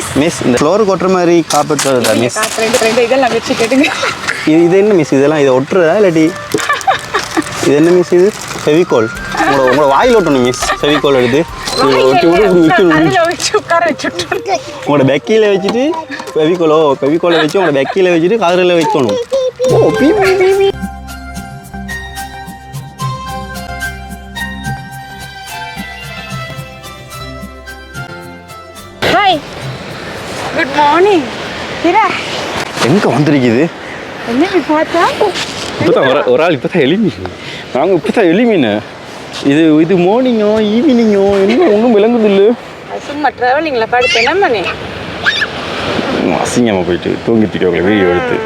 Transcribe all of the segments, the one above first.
Miss miss இந்த floor கொட்டுற மாதிரி காப்பெட் வருதா மிஸ் ரெண்டு ரெண்டு இதெல்லாம் வச்சு கேட்டுங்க. இது இது என்ன மிஸ் இதெல்லாம் இதை ஒட்டுறதா இல்லாட்டி இது என்ன மிஸ் இது? ஃபெவிகோல் உங்களோட உங்களோட வாயில் ஒட்டணும் மிஸ் ஃபெவிகோல் எடுத்து. உங்களோட பெக்கியில் வச்சுட்டு ஃபெவிகோலோ ஃபெவிகோலை வச்சு உங்களோட பெக்கியில் வச்சுட்டு காதலில் வைக்கணும். ஓ குட் மார்னிங் இரா எங்கே வந்திருக்குது? என்ன பார்த்தா இப்போ தான் ஒரு ஒரு ஆள் இப்போ தான் எளிமீன் நாங்கள் இப்போ தான் எளிமீன் இது இது மார்னிங்கோ ஈவினிங்கோ என்ன ஒன்றும் விளங்குது இல்லை சும்மா ட்ராவலிங்கில் படுத்து என்ன பண்ணி அசிங்கமாக போயிட்டு தூங்கிட்டு இருக்கவங்களை வீடியோ எடுத்து.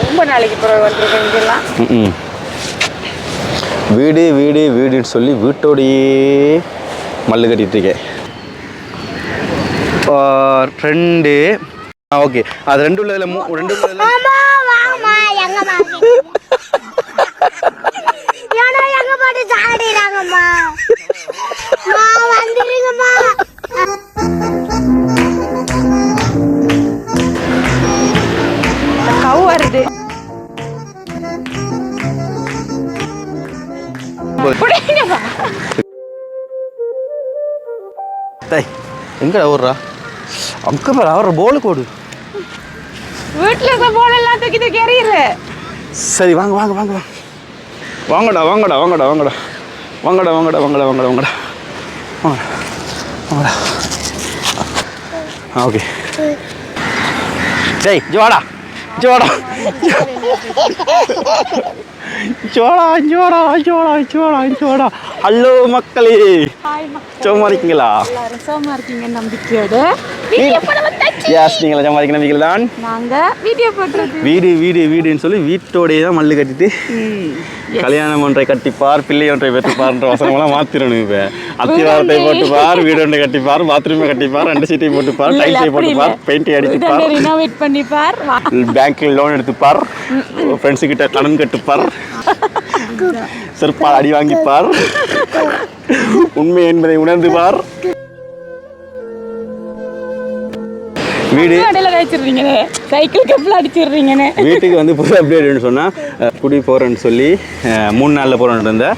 ரொம்ப நாளைக்கு பிறகு வந்திருக்கேன் இங்கெல்லாம். ம்ம். வீடு வீடு வீடுன்னு சொல்லி வீட்டோடையே மல்லு கட்டிட்டு இருக்கேன். ரெண்டு. ஓகே. அது ரெண்டு உள்ளதுல ரெண்டு உள்ளதுல வருது. எங்கடா ஊர்றா அங்கே பாரு அவர போலு கோடு வீட்டில் இருக்க போல எல்லாம் தூக்கி தூக்கி எறியுற சரி வாங்க வாங்க வாங்க வாங்க வாங்கடா வாங்கடா வாங்கடா வாங்கடா வாங்கடா வாங்கடா வாங்கடா வாங்கடா வாங்கடா வாங்கடா வாங்கடா ஆ ஓகே டேய் இங்க வாடா ஜோடா ஜோடா ஜோடா ஜோடா ஜோடா ஹலோ மக்களே. சும்மா இருக்கீங்களா எல்லாரும் சோமா இருக்கீங்க நம்பிக்கையோட நீங்களா சும்மா இருக்க நம்பிக்கை தான் வீடியோ வீடு வீடு வீடுன்னு சொல்லி வீட்டோடையே தான் மல்லு கட்டிட்டு கல்யாணம் ஒன்றை கட்டிப்பார் பிள்ளை ஒன்றை பெற்றுப்பார்ன்ற வசனமெல்லாம் மாத்திரணும் இப்போ. அத்திவாரத்தை போட்டுப்பார் வீடு ஒன்றை கட்டிப்பார் பாத்ரூமை கட்டிப்பார் ரெண்டு சீட்டை போட்டுப்பார் டைல்ஸை போட்டுப்பார் பெயிண்டை அடிச்சுப்பார் ரினோவேட் பண்ணிப்பார் வா. பேங்க்கில் லோன் எடுத்துப்பார் ஃப்ரெண்ட்ஸு கிட்ட கடன் கட்டுப்பார் செருப்பால் அடி வாங்கிப்பார். உண்மை என்பதை உணர்ந்துவார் வீடு. இடையில வச்சிடுறீங்கண்ணே சைக்கிள் கப்பில் வீட்டுக்கு வந்து புது அப்டேட்னு சொன்னால் குடி போகிறேன்னு சொல்லி மூணு நாளில் போகிறேன்னு இருந்தேன்.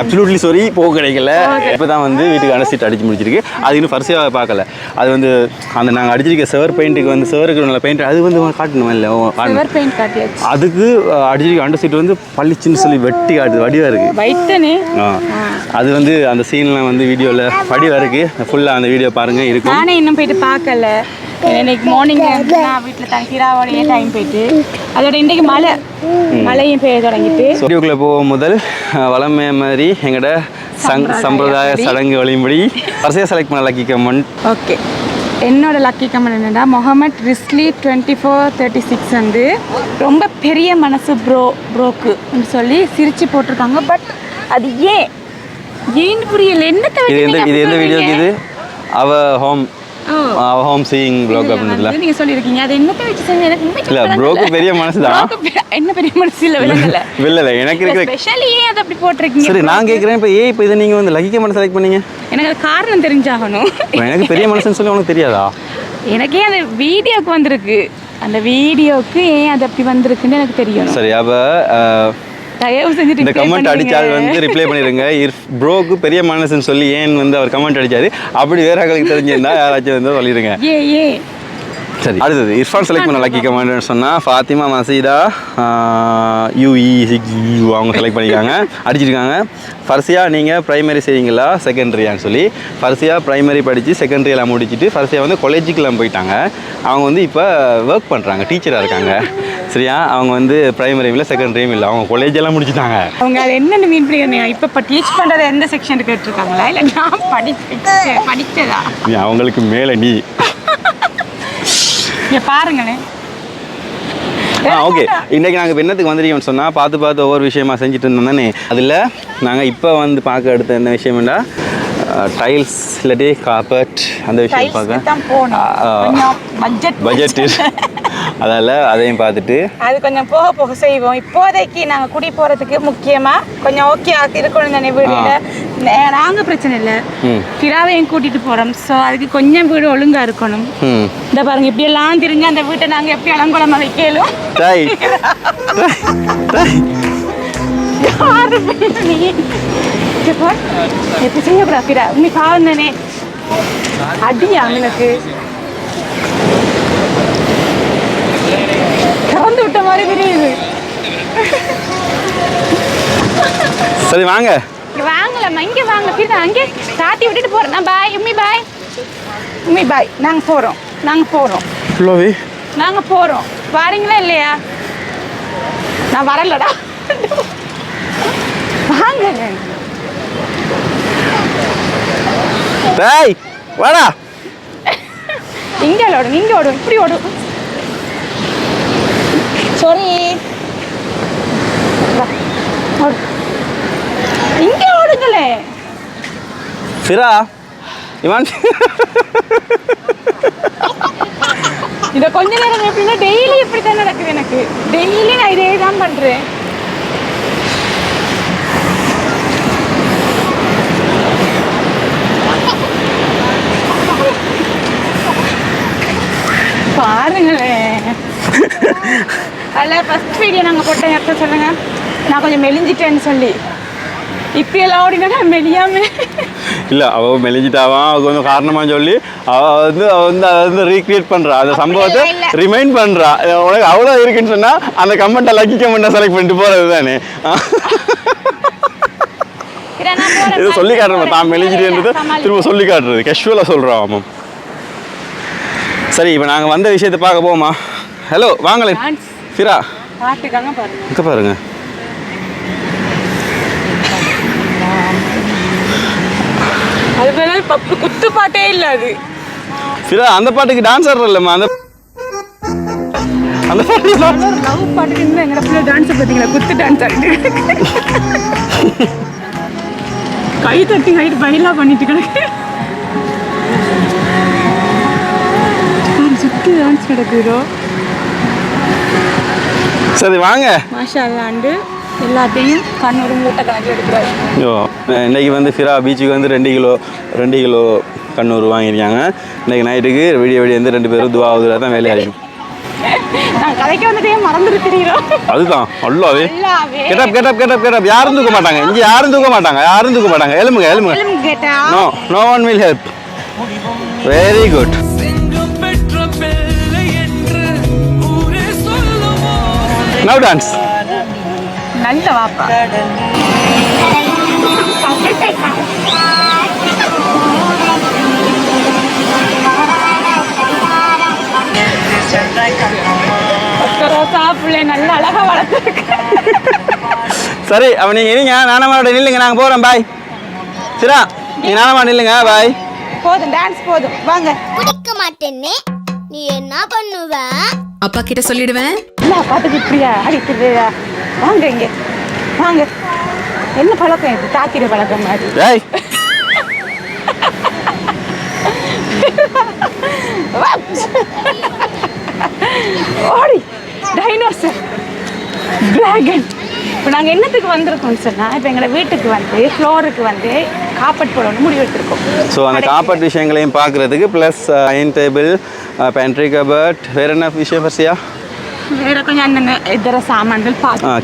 அப்சல்யூட்லி சாரி போக கிடைக்கல. இப்போ தான் வந்து வீட்டுக்கு அனசீட் அடிச்சு முடிச்சிருக்கு. அது இன்னும் ஃபர்ஸ்டாக பார்க்கல. அது வந்து அந்த நாங்கள் அடிச்சிருக்க செவர் பெயிண்ட்டுக்கு வந்து செவருக்கு நல்ல பெயிண்ட் அது வந்து காட்டணும் இல்லை காட்டணும். அதுக்கு அடிச்சிருக்க அண்டர் சீட் வந்து பளிச்சுன்னு சொல்லி வெட்டி காட்டுது. வடிவாக இருக்குது ஆ. அது வந்து அந்த சீன்லாம் வந்து வீடியோவில் வடிவாக இருக்குது ஃபுல்லாக அந்த வீடியோ பாருங்கள் இருக்கும். நானே இன்னும் போயிட்டு பார்க்கல. இன்னைக்கு மார்னிங் நான் வீட்டில் தங்கிராவோடைய டைம் போயிட்டு. அதோட இன்றைக்கு மழை. மழையும் பெய்ய தொடங்கிட்டு. வீடியோக்குள்ளே போகும் முதல் வளமை மாதிரி எங்களோட சங் சம்பிரதாய சடங்கு. வழிபடி வரிசையாக செலக்ட் பண்ண லக்கி கமெண்ட் ஓகே என்னோட லக்கி கமெண்ட் என்னன்னா Mohamed Rizly twenty four thirty six வந்து ரொம்ப பெரிய மனசு ப்ரோ ப்ரோக்கு சொல்லி சிரிச்சு போட்டிருக்காங்க. பட் அது ஏன்? ஏன்னு புரியல. என்னத்தை இது எந்த வீடியோக்கு? இது? அவ ஹோம் ஹோம் சீயிங் ப்ளாக் இதுல அப்படின்றதுல நீங்க சொல்லியிருக்கீங்க. அது என்னத்தை வச்சு செஞ்சு எனக்கு இல்லை. ப்ரோக்கு பெரிய மனசு தான் என்ன பெரிய மனசு? இல்ல விளங்கல இல்லை எனக்கு இருக்கிற ஸ்பெஷலி ஏன் அதை அப்படி போட்டிருக்கீங்க? சரி நான் கேட்குறேன் இப்போ ஏன் இப்போ இதை நீங்கள் வந்து லக்கி கமெண்ட் செலக்ட் பண்ணீங்க? எனக்கு அது காரணம் தெரிஞ்சாகணும். எனக்கு பெரிய மனசுன்னு சொல்லி உனக்கு தெரியாதா? எனக்கே அந்த வீடியோக்கு வந்திருக்கு. அந்த வீடியோக்கு ஏன் அது அப்படி வந்திருக்குன்னு எனக்கு தெரியணும். சரி அப்போ தயவு செஞ்சு இந்த கமெண்ட். அடிச்சால் வந்து ரிப்ளை பண்ணிடுங்க இர் ப்ரோக்கு பெரிய மனசுன்னு சொல்லி ஏன் வந்து அவர் கமெண்ட் அடிச்சாரு? அப்படி வேற ஆட்களுக்கு தெரிஞ்சிருந்தா யாராச்சும் வந்து சொல்லிடுங்க ஏ ஏ. சரி. அடுத்தது இர்ஃபான் செலக்ட் பண்ண லக்கி கமாண்டர்னு சொன்னால் ஃபாத்திமா மசீதா யூஇ சிக்ஸ் யூ அவங்க செலக்ட் பண்ணியிருக்காங்க அடிச்சிருக்காங்க. ஃபர்சியா நீங்கள் ப்ரைமரி செய்வீங்களா செகண்டரியான்னு சொல்லி. ஃபர்சியா ப்ரைமரி படித்து செகண்டரியெல்லாம் முடிச்சுட்டு ஃபர்சியா வந்து காலேஜுக்கெல்லாம் போயிட்டாங்க. அவங்க வந்து இப்போ ஒர்க் பண்ணுறாங்க டீச்சராக இருக்காங்க. சரியா? அவங்க வந்து ப்ரைமரியும் இல்லை செகண்டரியும் இல்லை. அவங்க காலேஜ் எல்லாம் முடிச்சிட்டாங்க. அவங்க அது என்னென்னு மீன் பண்ணிக்கிறீங்க இப்போ இப்போ டீச் பண்ணுறது எந்த செக்ஷன் கேட்டிருக்காங்களா இல்லை நான் படிச்ச படித்ததா நீ அவங்களுக்கு மேலே நீ. இங்கே பாருங்களேன். ஆ ஓகே இன்றைக்கி நாங்கள் என்னத்துக்கு வந்திருக்கோம்னு சொன்னால் பார்த்து பார்த்து ஒவ்வொரு விஷயமா செஞ்சுட்டு இருந்தோம் தானே. அதில் நாங்கள் இப்போ வந்து பார்க்க அடுத்த என்ன விஷயம்னா டைல்ஸ் இல்லாட்டி காப்பட் அந்த விஷயம் பார்க்க. பட்ஜெட் பட்ஜெட் அதால் அதையும் பார்த்துட்டு. அது கொஞ்சம் போக போக செய்வோம். இப்போதைக்கு நாங்கள் குடி போகிறதுக்கு முக்கியமாக கொஞ்சம் ஓகே இருக்கணும் தானே வீடியோவில் நே- நாங்க பிரச்சனை இல்லை. கிராவையும் கூட்டிட்டு போறோம். ஸோ அதுக்கு கொஞ்சம் வீடு ஒழுங்கா இருக்கணும். இந்த பாருங்க இப்படி எல்லாம் திருங்க அந்த வீட்டை நாங்க எப்படி அலங்குளமா வைக்கலும். எப்படி செய்யக்கூடாது கிரா நீ பாவம் தானே அடியா எனக்கு திறந்து விட்ட மாதிரி தெரியுது சரி வாங்க. வாங்கலாம்மா இங்க வாங்க பிரிதா அங்கே தாட்டி விட்டுட்டு போறேன். நான் பாய் உம்மி பாய் உம்மி பாய் நாங்க போறோம். நாங்க போறோம். ஃபுல்லாகவே நாங்க போறோம். வாரீங்களா இல்லையா? நான் வரலடா. வாங்க. டேய் வாடா. இங்க ஓடும் இங்க ஓடும் இப்படி ஓடும் சாரி ஓடுங்களே சிரா இவான் இத கொஞ்ச நேரம் எப்படின்னா டெய்லி இப்படி தான் நடக்குது எனக்கு. டெய்லி நான் இதே தான் பண்றேன். பாருங்களேன். அதில் ஃபஸ்ட் வீடியோ நாங்கள் போட்ட இடத்த சொல்லுங்க. நான் கொஞ்சம் மெலிஞ்சிட்டேன்னு சொல்லி. இப்படியெல்லாம் ஓடினா நான் மெலியாம இல்லை அவள் மெலிஞ்சிட்டாவான் அவளுக்கு வந்து காரணமாக சொல்லி அவள் வந்து அவள் வந்து அதை வந்து ரீக்ரியேட் பண்ணுறா அந்த சம்பவத்தை. ரிமைண்ட் பண்ணுறா உனக்கு அவ்வளோ இருக்குன்னு சொன்னால் அந்த கமெண்ட்டை லக்கி கமெண்ட்டை செலக்ட் பண்ணிட்டு போகிறது தானே இதை சொல்லி காட்டுறோம் தான் மெலிஞ்சிட்டேன்றது. திரும்ப சொல்லி காட்டுறது கேஷுவலாக சொல்கிறோம் ஆமாம் சரி இப்போ நாங்கள் வந்த விஷயத்தை பார்க்க போமா ஹலோ வாங்களேன் பாருங்க இங்கே பாருங்க பேர பப்பு குத்து பாட்டே இல்ல அது. அந்த பாட்டுக்கு டான்ஸ் ஆடுறல்லம்மா அந்த அந்த பாட்டு லவ் பாட்டுக்கு இருந்து எங்கட பிள்ளை டான்ஸ் பார்த்தீங்களா குத்து டான்ஸ் ஆடிட்டு கை தட்டி ஹைட் பயிலா பண்ணிட்டு கிடக்கு. சுத்தி டான்ஸ் நடக்குதோ சரி வாங்க. மாஷா அல்லாண்டு எல்லாத்தையும் கண்ணோட மூட்டை கணக்கு எடுக்கிறாரு ஐயோ இன்னைக்கு வந்து ஃபிரா பீச்சுக்கு வந்து ரெண்டு கிலோ ரெண்டு கிலோ கண்ணூர் வாங்கியிருக்காங்க. இன்னைக்கு நைட்டுக்கு விடிய விடிய வந்து ரெண்டு பேரும் துவாவதுல தான் வேலையாகும் நான் கதைக்கு வந்துட்டே தெரியுறோம். அதுதான் அல்லாவே. கெட்டப் கெட்டப் கெட்டப் கெட்டப் யாரும் தூக்க மாட்டாங்க. இங்கே யாரும் தூக்க மாட்டாங்க. யாரும் தூக்க மாட்டாங்க. எலும்புங்க எலும்புங்க no no one will help very good now dance நல்ல வாப்பா. சாப்பிடல நல்ல அழகா வளர்த்துருக்கு. சரி அப்போ நீங்கள் இருங்க. நானமாவோட நில்லுங்க. நாங்கள் போகிறோம் பாய் சிரா நீ நானமா நில்லுங்க. பாய் போதும் டான்ஸ் போதும். வாங்க. பிடிக்க மாட்டேன்னு. நீ என்ன பண்ணுவ? அப்பா கிட்ட சொல்லிடுவேன். இல்ல பாட்டுக்கு இப்படியா? அடிக்கிறதா. வாங்க இங்க. வாங்க. என்ன பழக்கம் இது? தாக்கிற பழக்கம் மாதிரி. ஓடி டைனோசர் டிராகன் இப்போ நாங்கள் என்னத்துக்கு வந்திருக்கோம்னு சொன்னால் இப்போ எங்களை வீட்டுக்கு வந்து ஃப்ளோருக்கு வந்து காப்பட் போடணும்னு முடிவு எடுத்திருக்கோம். ஸோ அந்த காப்பட் விஷயங்களையும் பார்க்குறதுக்கு plus iron table pantry cupboard வேறு என்ன விஷயம் ஃபர்ஸ்டியா வேற கொஞ்சம் இதர சாமான்கள்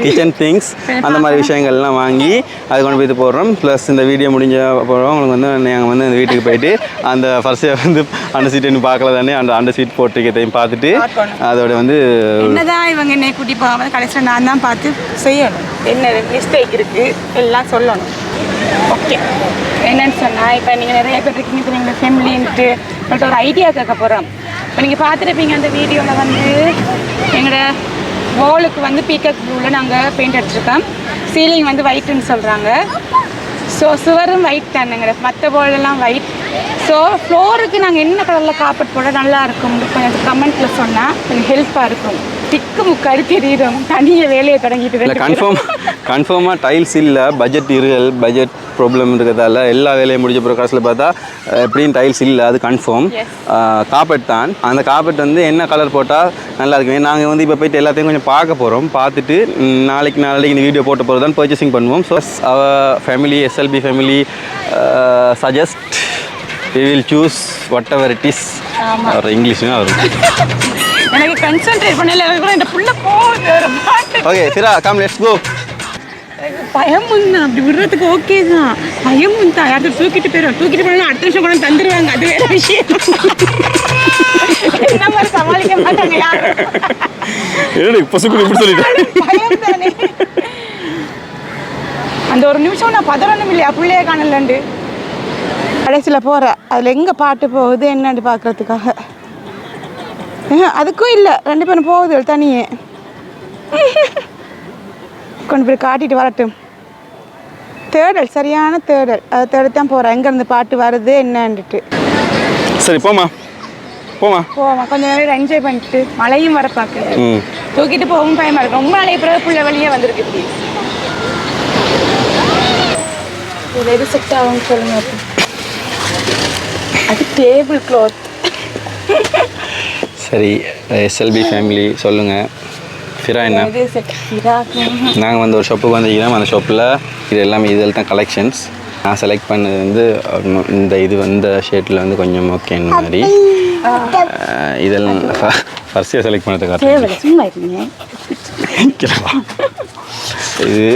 கிச்சன் திங்ஸ் அந்த மாதிரி விஷயங்கள்லாம் வாங்கி அது கொண்டு போய் போடுறோம் ப்ளஸ் இந்த வீடியோ முடிஞ்ச அப்புறம் உங்களுக்கு வந்து நாங்கள் வந்து அந்த வீட்டுக்கு போயிட்டு அந்த ஃபர்ஸ்டே வந்து அந்த சீட்டு பார்க்கல தானே அந்த அந்த சீட் போட்டிருக்கதையும் பார்த்துட்டு. அதோட வந்து என்னதான் இவங்க என்னை கூட்டி போகாம கடைசியில் நான் தான் பார்த்து செய்யணும் என்ன மிஸ்டேக் இருக்கு எல்லாம் சொல்லணும் ஓகே என்னன்னு சொன்னால் இப்போ நீங்கள் நிறைய பேர் இருக்கீங்க எங்கள் ஃபேமிலின்ட்டு ஒரு ஐடியா கேட்க போகிறோம் இப்போ நீங்கள் பார்த்துருப்பீங்க அந்த வீடியோவில் வந்து எங்களோட வாலுக்கு வந்து பீக்கக் ப்ளூவில் நாங்கள் பெயிண்ட் அடிச்சிருக்கோம். சீலிங் வந்து ஒயிட்டுன்னு சொல்கிறாங்க ஸோ சுவரும் ஒயிட் தானுங்கிற மற்ற போர்டெல்லாம் ஒயிட் ஸோ ஃப்ளோருக்கு நாங்கள் என்ன கலரில் காப்பட் போட நல்லா இருக்கும்? கொஞ்சம் கமெண்ட்டில் சொன்னால் கொஞ்சம் ஹெல்ப்பாக இருக்கும். திக்கு முக்காடி தெரியுறோம் தனியாக வேலையை தொடங்கிட்டு இல்லை கன்ஃபார்ம் கன்ஃபார்மாக டைல்ஸ் இல்லை பட்ஜெட் இருகள் பட்ஜெட் ப்ராப்ளம் இருக்கிறதால எல்லா வேலையும் முடிஞ்ச பிறகு கடைசியில் பார்த்தா அஹ், எப்படியும் டைல்ஸ் இல்லை அது கன்ஃபார்ம் காப்பெட் தான். அந்த காப்பெட் வந்து என்ன கலர் போட்டால் நல்லா இருக்கும்? நாங்கள் வந்து இப்போ போயிட்டு எல்லாத்தையும் கொஞ்சம் பார்க்க போகிறோம் பார்த்துட்டு நாளைக்கு நாளைக்கு இந்த வீடியோ போட்ட போகிறது தான் பர்ச்சேசிங் பண்ணுவோம் so our family SLP family suggest we will choose whatever it is our இங்கிலீஷ்னா வரும் எனக்கு கன்சென்ட்ரேட் பண்ணல. எனக்கு கூட இந்த புள்ள போகுது. ஒரு பாட்டு. ஓகே சிரா கம் லெட்ஸ் கோ பயம் தான். அப்படி விடுறதுக்கு ஓகே தான். பயம் தான். யார்கிட்ட தூக்கிட்டு போயிடும் தூக்கிட்டு போனா அடுத்த வருஷம் கூட தந்துருவாங்க. அது வேற விஷயம். என்ன மாதிரி சமாளிக்க மாட்டாங்க யாரும். ஏடு பசுக்குடி இப்படி அந்த ஒரு நிமிஷம் நான் பதறணும் இல்லையா? பிள்ளைய காணலண்டு கடைசியில் போகிற அதில் எங்கே பாட்டு போகுது என்னன்னு பார்க்கறதுக்காக அதுக்கும் இல்லை. ரெண்டு பேரும் போகுது தனியே கொண்டு போய் காட்டிட்டு வரட்டும். தேடல் சரியான தேடல். அதை தேடி தான் போகிறேன் எங்கேருந்து பாட்டு வருது என்னன்னுட்டு. சரி போமா போமா போவோம் கொஞ்ச நேரம் என்ஜாய் பண்ணிட்டு மழையும் வர பார்க்குது ம். தூக்கிட்டு போகவும் பயமா இருக்கு. ரொம்ப நாளைக்கு பிறகு புள்ள வெளியே வந்திருக்கு இப்படி. இது எது செட் ஆகும் சொல்லுங்க. அது டேபிள் கிளாத் சரி எஸ்எல்பி ஃபேமிலி சொல்லுங்கள் ஃபிரா என்ன? நாங்கள் வந்து ஒரு ஷாப்புக்கு வந்திருக்கிறோம். அந்த ஷாப்பில் இது எல்லாமே இதில் தான் கலெக்ஷன்ஸ் நான் செலக்ட் பண்ணது வந்து இந்த இது இந்த ஷேட்டில் வந்து கொஞ்சம் ஓகே மாதிரி. இதெல்லாம் ஃபர்ஸ்டியாக செலக்ட் பண்ணது காட்டுறேன் இது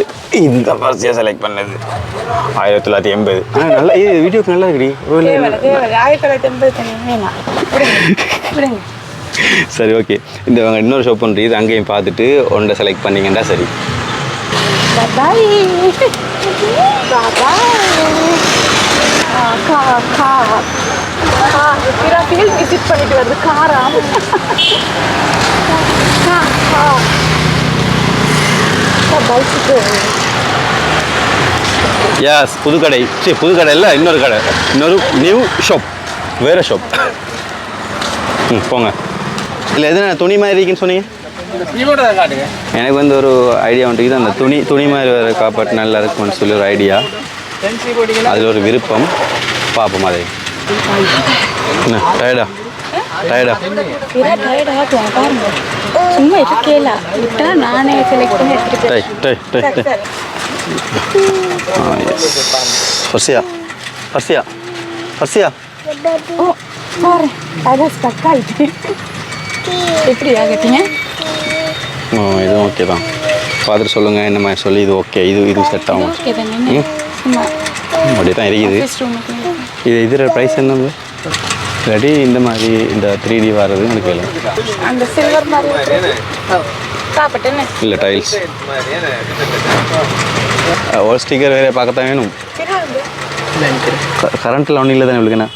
இதுதான் ஃபர்ஸ்டியாக செலக்ட் பண்ணது. ஆயிரத்தி தொள்ளாயிரத்தி எண்பது. ஆ நல்லா இது வீடியோக்கு நல்லா இருக்குடி. ஆயிரத்தி தொள்ளாயிரத்தி எண்பது சரி ஓகே இந்த இன்னொரு ஷாப் ஒன்று இது அங்கேயும் பார்த்துட்டு ஒன்றை செலக்ட் பண்ணீங்கன்னா சரி. விசிட் பண்ணிட்டு வருது காரா. எஸ் புது கடை சரி புது கடை இல்லை இன்னொரு கடை. இன்னொரு நியூ ஷாப் வேறு ஷாப் ம் போங்க. இல்லை எதுனா துணி மாதிரி இருக்குன்னு சொன்னீங்க? எனக்கு வந்து ஒரு ஐடியா வந்துட்டு அந்த துணி துணி மாதிரி வேறு காப்பாட்டு நல்லா இருக்கும்னு சொல்லி ஒரு ஐடியா அதில் ஒரு விருப்பம். பார்ப்போம் அதை. என்ன டயர்டா டயர்டா சும்மா இருக்கேல. விட்டா நானே செலக்ட் பண்ணி ஓ பாரு அதான் ஸ்டக் ஆயிட்டு எப்படி ஆகட்டீங்க ஓ இது ஓகே தான். பார்த்துட்டு சொல்லுங்கள் என்ன மாதிரி சொல்லி இது ஓகே இது இது செட் ஆகும். ஓகே தானே சும்மா. அப்படி தான் இருக்குது இது இதில் ப்ரைஸ் என்னது இல்லாட்டி இந்த மாதிரி இந்த த்ரீ டி வர்றது எனக்கு வேலை அந்த சில்வர் மாதிரி இல்லை டைல்ஸ் ஒரு ஸ்டிக்கர் வேறு பார்க்கத்தான் வேணும். கரண்ட்டில் ஒன்றும் இல்லை தானே என்ன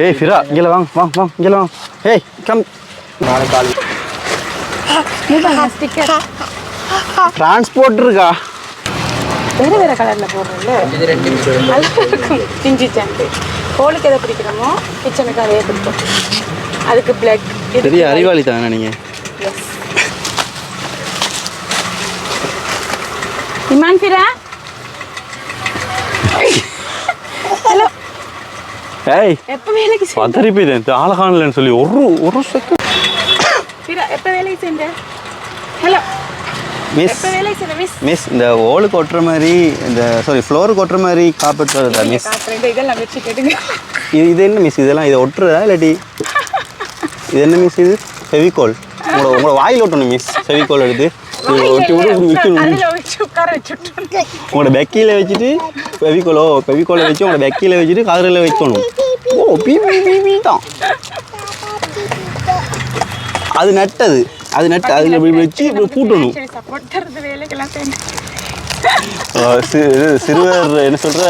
ஏய் ஃபிரா இங்கே வாங்க வாங்க வாங்க இங்கே வாங்க. ஏய் கம் ஸ்டிக்கர் டிரான்ஸ்போர்ட் இருக்கா? வேற வேற கலர்ல போடுறோம்ல பிஞ்சி சாம்பு கோலுக்கு எதை பிடிக்கிறோமோ கிச்சனுக்கு அதே பிடிக்கும் அதுக்கு பிளாக் பெரிய அறிவாளி தானே நீங்கள் இமான் ஃபிரா ஹலோ ஏய் எப்போ வேலைக்கு சேர்ந்த? பதறி போயிட்டேன். ஆளை காணலன்னு சொல்லி ஒரு ஒரு செகண்ட் எப்போ வேலைக்கு சேர்ந்த? ஹலோ மிஸ் மிஸ் மிஸ் இந்த ஓலுக்கு ஒட்டுற மாதிரி இந்த சாரி ஃப்ளோருக்கு ஒட்டுற மாதிரி காப்பெட் வருதா மிஸ் இது இது என்ன மிஸ் இதெல்லாம் இதை ஒட்டுறதா இல்லாட்டி? இது என்ன மிஸ் இது? ஃபெவிகோல் உங்களோட உங்களோட வாயில் ஒட்டணும் மிஸ் ஃபெவிகோல் எடுத்து. உங்களோட பெக்கியில் வச்சுட்டு ஃபெவிகோலோ ஃபெவிகோலை வச்சு உங்களோட பெக்கியில் வச்சுட்டு காரில் வைக்கணும். ஓ பீ பீ தான். அது நட்டது. அது நட்டு அதில் இப்படி வச்சு இப்படி பூட்டணும். சிறுவர் என்ன சொல்ற?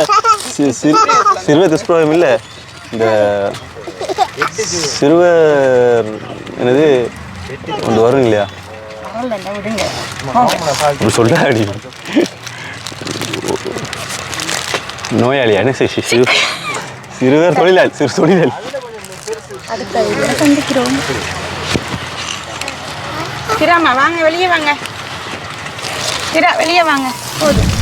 சி- சிறு சிறுவர் துஷ்பிரயோகம் இல்லை. இந்த சிறுவர் என்னது? ஒன்று வரும் இல்லையா அப்படி சொல்றாடி. நோயாளியா என்ன சி- சி- சிறு சிறுவர் தொழிலாளி சிறு தொழிலாளி. சந்திக்கிறோம். கிராமா வாங்க வெளியே வாங்க. கிரா வெளியே வாங்க. போதும்.